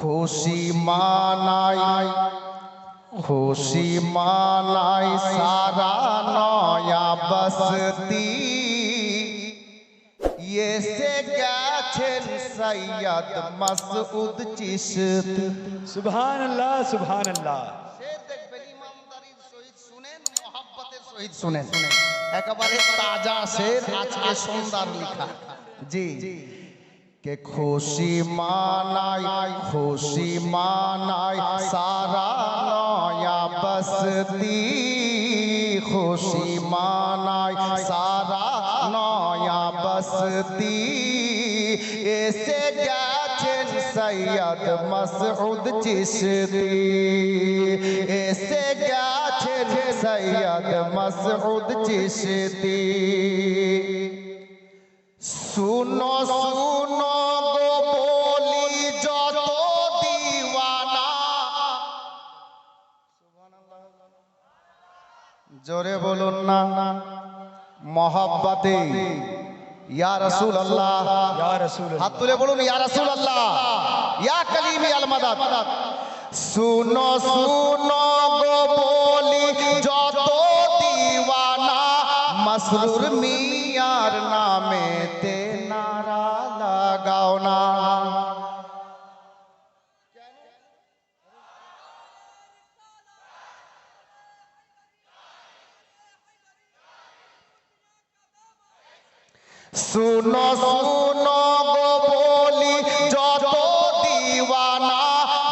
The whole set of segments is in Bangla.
খুশি মানাই খুশি মানাই সারা নয়া বসতি। এসে গেছেন সৈয়দ মাসউদ চিশতি। সুবহান আল্লাহ সুবহান আল্লাহ শের দেখবেন ইমানদারির সহিত শুনেন মোহাব্বতের সহিত শুনেন। একেবারে তাজা শের আজকে সন্ধ্যার লেখা। জি। কে খুশি মানাই খুশি মানাই সারা নয়া বসতি খুশি মানাই সারা নয়া বসতি এসে গেছেন সৈয়দ মসউদ চিশতি এসে গেছেন সৈয়দ মসউদ চিশতি মহাব্বতে ইয়া রাসূল আল্লাহ ইয়া রাসূল হাত তুলে বলুন ইয়া রাসূল আল্লাহ ইয়া কালিমি আল মাদাদ। শুনো শুনো গো বলি যত দিওয়ানা মসরুর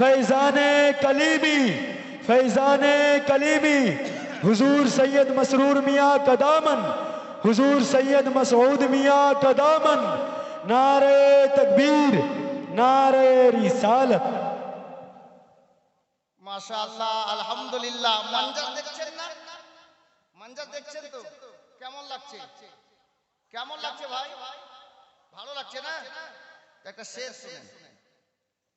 فیضان کلیبی فیضان کلیبی حضور سید مسرور میاں کا دامن، حضور سید مسعود میاں کا دامن، نعرہ تکبیر، نعرہ رسالت۔ মাশাআল্লাহ আলহামদুলিল্লাহ মঞ্জর দেখছেন না মঞ্জর দেখছেন তো কেমন লাগছে কেমন লাগছে ভাই ভালো লাগছে না একটা شیر শুনেন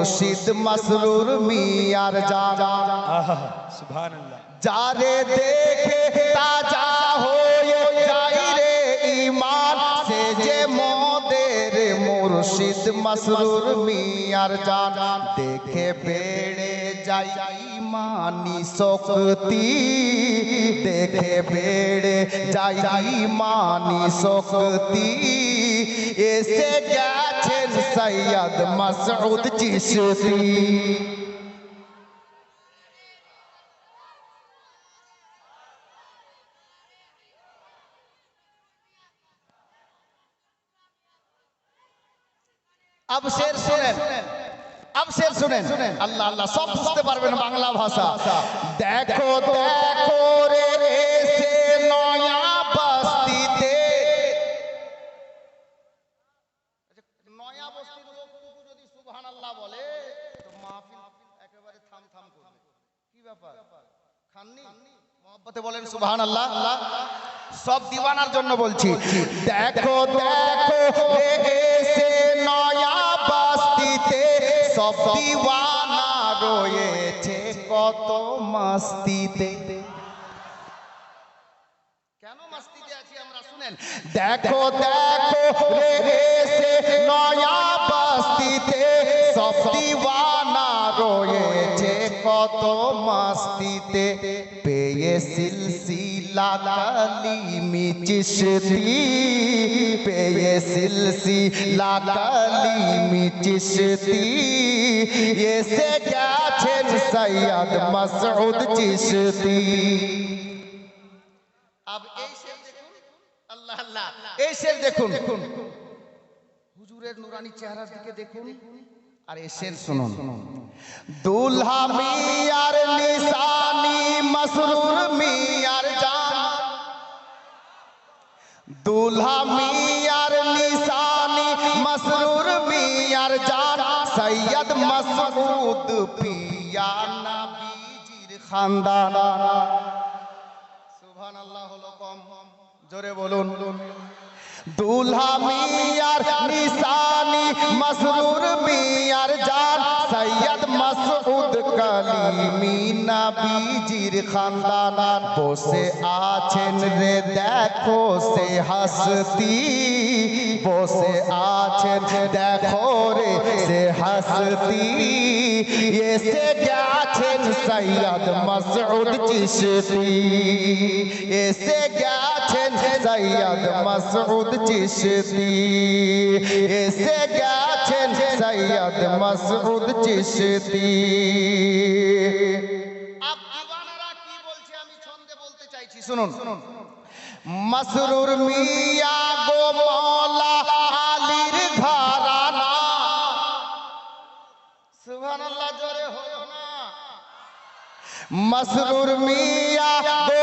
মুর্শিদ মাসরুর মিয়ার যা যারে দেখে তাজা হয়ে যাই রে ইমান সে যে মদের মুর্শিদ মাসরুর মিয়ার যা দেখে বেড়ে যাই মানি শক্তি দেখে বেড়ে যাই মানি শক্তি। এসে যা সৈয়দ মাসউদ চিশতি अब शेर सुनें अब शेर सुनें अल्लाह अल्लाह सब बुझते पर बांगला भाषा देखो देखो रे মহব্বতে বলেন সুবহানাল্লাহ। সব দিওয়ানার জন্য বলছি। দেখো দেখো এসে নয়া বস্তিতে সব দিওয়ানা রয়েছে। কত মস্তিতে। কেন মস্তিতে আছি আমরা শুনেন। দেখো দেখো এসে নয়া বস্তিতে সব দিওয়ানা রয়েছে কত মস্তিতে। পেয়ে সিলসিল কালিমি চিশতি পেয়ে সিলসিলা কালিমি চিশতি এসে গেছেন সৈয়দ মাসউদ চিশতি আব এই শের দেখুন। আল্লাহ আল্লাহ। এই শের দেখুন। হুজুরের নুরানি চেহারার দিকে দেখুন। আর শের শুনুন। দুলহা মিয়ার নিশানি মসরুর মিয়ার জান। দুলহা মিয়ার নিশানি মসরুর মিয়ার জান। সৈয়দ মসউদ পিয়া নবীজির খানদান। সুবহানাল্লাহ হলো কম। জোরে বলুন। দুলহা মিয়ার নিশানি কালিমি বিজির খানদানার বসে আছেন রে, দেখো সে হাসতি। বসে আছেন, দেখো রে সে হাসতি। এসে গেছেন সৈয়দ মসউদ চিশতি। এসে সৈয়দ মসউদ চিশতি। এসে গেছেন সৈয়দ মসউদ চিশতি। আব কি বলছে আমি ছন্দে বলতে চাইছি শুনুন। মসরুর মিয়া গো মৌলা আলীর ঘরানা। সুবহানাল্লাহ জোরে হলো না। মসরুর মিয়া গো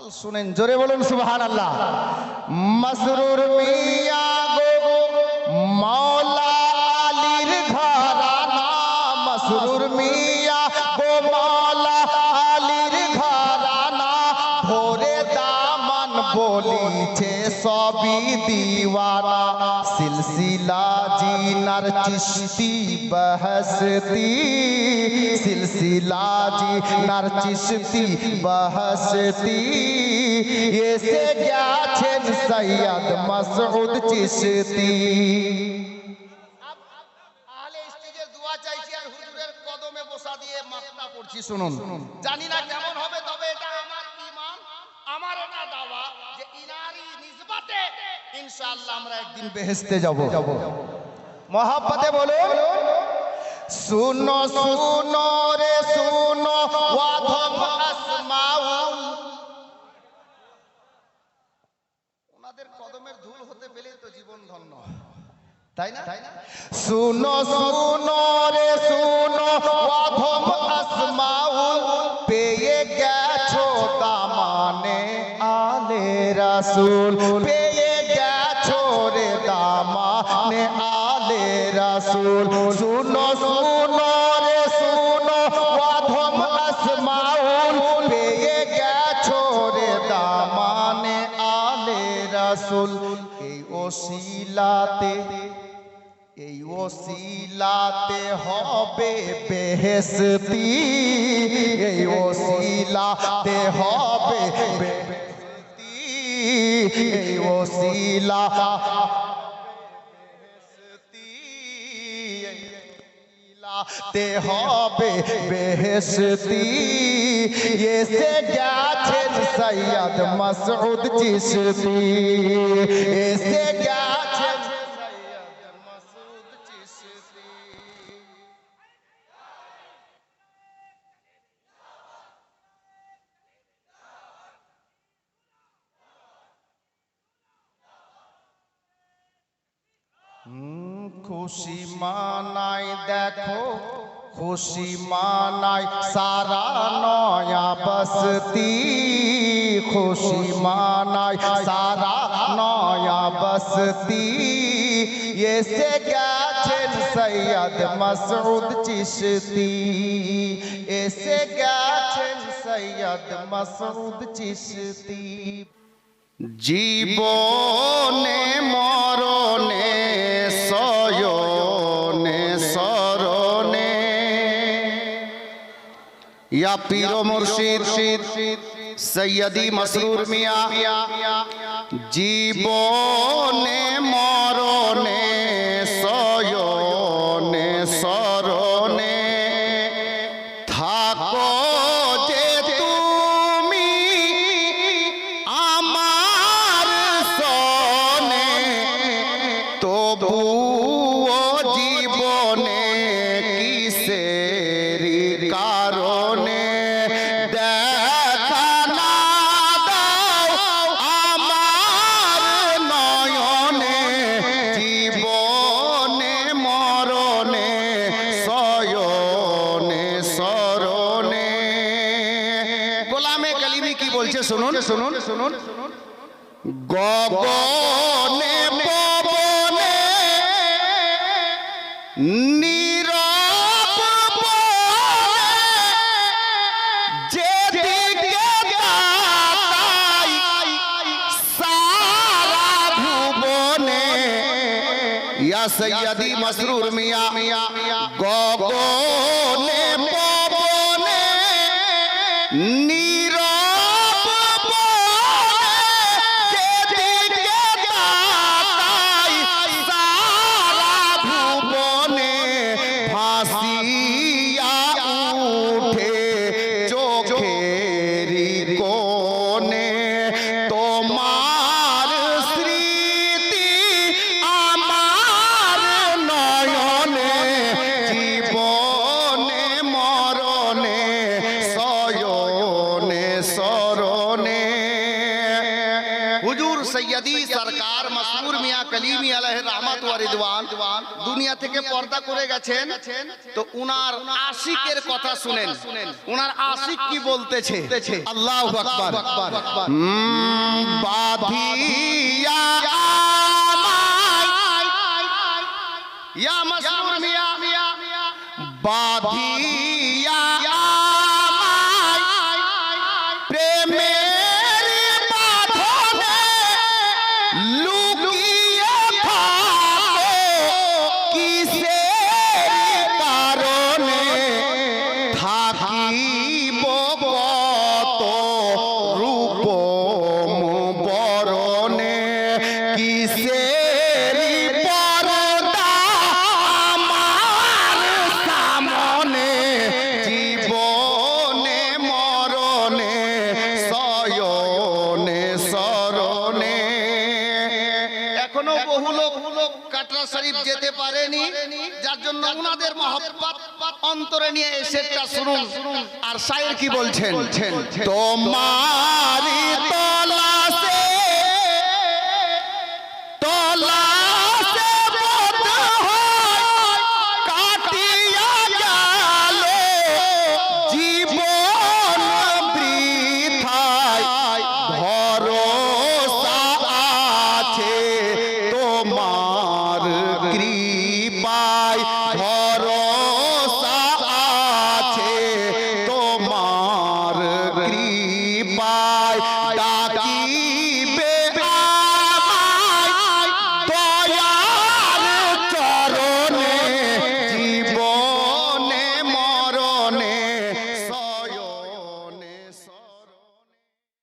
মোকাম্মল শুনেন, জোরে বলুন সুবহান আল্লাহ মসরুর মিয়া গো ঘরানা মসরুর মিয়া গো ঘরানা, ভোরে বলিছে সবই দিওয়ানা, সিলসিলা জিনার চিশতি বহসতি সিলসিলা জিনার চিশতি বহসতি। এসে গেছেন সৈয়দ মসউদ মাথা পড়ছি ইনশাআল্লাহ আমরা একদিন বেহেশতে যাব। মহাব্বতে বলুন। শুনো শুনো রে, শুনো ওয়াধম আসমাউল ওনাদের জীবন ধন্য। তাই না? শুনো শুনো রে, শুনো পেয়ে গেছো দামানে আলে রাসূল ওসিলাতে এই ওসিলাতে হবে বেহেশতি এই ওসিলাতে হবে বেহেশতি এই ওসিলা তে হবে বেহেশতি। এসে গেছেন সৈয়দ মসউদ চিশতি। এসে গেছেন সৈয়দ মসউদ চিশতি। হুম, خوشی مانائی دیکھو خوشی مانائی سارا نویا بستی خوشی مانائی سارا نویا بستی یہ سے گا چھ سید مسعود چشتی یہ سے گا چھ سید مسعود چشتی جی بونے ইয়া পীর মুর্শিদ সৈয়দি মসরুর মিয়া জীবনে মরণে সয়নে বলছে শুনুন। শুনুন শুনুন। গগনে পবনে নীরব তাকাই সারা ভুবনে ইয়া সৈয়দি মসরুর মিয়া মিয়া গগনে পবনে নীরব কলিমি আলহ রহমত ওয়া রিদওয়ান দুনিয়া থেকে পর্দা করে গেছেন। তো উনার আশিকের কথা শুনেন। উনার আশিক কি বলতেছে? আল্লাহু আকবার। বাঁধিয়া ইয়া মসরুর মিয়া। বাঁধিয়া যার জন্য অন্তরে নিয়ে শুনুন। আর শায়ের কি বলছেন? তোমারি তল